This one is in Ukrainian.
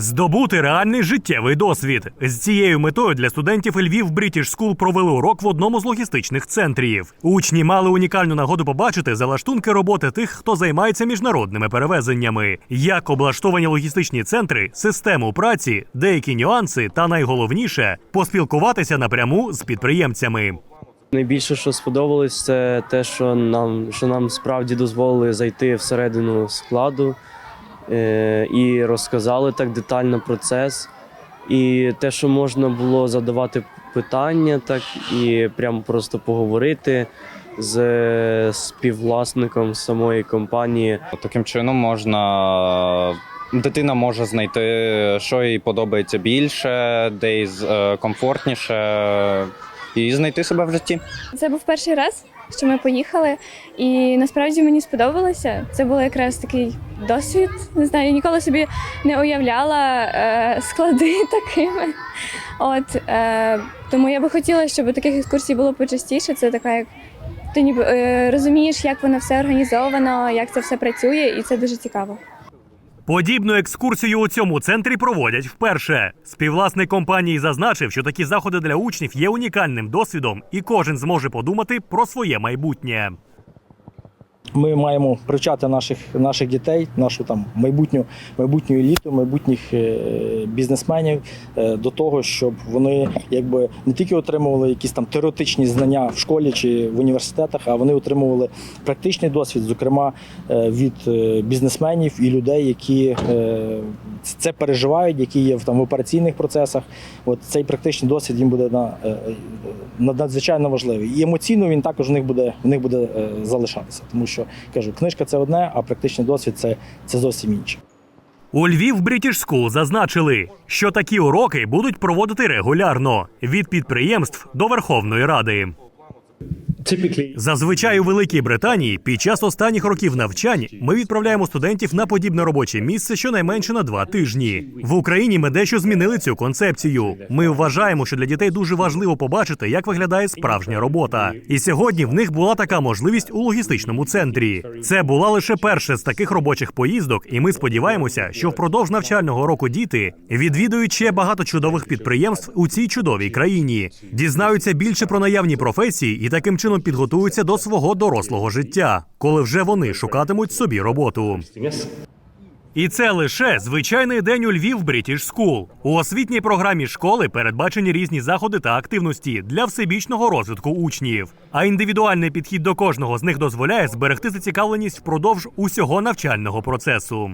Здобути реальний життєвий досвід з цією метою для студентів Львів British School провели урок в одному з логістичних центрів. Учні мали унікальну нагоду побачити залаштунки роботи тих, хто займається міжнародними перевезеннями, як облаштовані логістичні центри, систему праці, деякі нюанси та найголовніше поспілкуватися напряму з підприємцями. Найбільше, що сподобалось, це те, що нам, що нам справді дозволили зайти всередину складу і розказали так детально процес. І те, що можна було задавати питання, так і прямо просто поговорити з співвласником самої компанії. Таким чином можна. Дитина може знайти, що їй подобається більше, де їй з- е, комфортніше, і знайти себе в житті. Це був перший раз, що ми поїхали, і насправді мені сподобалося. Це був якраз такий досвід. Не знаю, я ніколи собі не уявляла е, склади такими. От е, тому я би хотіла, щоб таких екскурсій було почастіше. Це така як ти ніби е, розумієш, як воно все організовано, як це все працює, і це дуже цікаво. Подібну екскурсію у цьому центрі проводять вперше. Співвласник компанії зазначив, що такі заходи для учнів є унікальним досвідом, і кожен зможе подумати про своє майбутнє. Ми маємо привчати наших, наших дітей, нашу там майбутню, майбутню еліту, майбутніх е, бізнесменів е, до того, щоб вони якби не тільки отримували якісь там теоретичні знання в школі чи в університетах, а вони отримували практичний досвід, зокрема е, від бізнесменів і людей, які це переживають, які є в там в операційних процесах. От цей практичний досвід їм буде на, надзвичайно важливий. І емоційно він також в них буде в них буде залишатися, тому що кажу, книжка це одне, а практичний досвід це, це зовсім інше. У Львів British зазначили, що такі уроки будуть проводити регулярно від підприємств до Верховної Ради. Зазвичай у Великій Британії під час останніх років навчань ми відправляємо студентів на подібне робоче місце щонайменше на два тижні. В Україні ми дещо змінили цю концепцію. Ми вважаємо, що для дітей дуже важливо побачити, як виглядає справжня робота. І сьогодні в них була така можливість у логістичному центрі. Це була лише перша з таких робочих поїздок, і ми сподіваємося, що впродовж навчального року діти відвідують ще багато чудових підприємств у цій чудовій країні, дізнаються більше про наявні професії і таким чином підготуються до свого дорослого життя, коли вже вони шукатимуть собі роботу. І це лише звичайний день у Львів British School. У освітній програмі школи передбачені різні заходи та активності для всебічного розвитку учнів. А індивідуальний підхід до кожного з них дозволяє зберегти зацікавленість впродовж усього навчального процесу.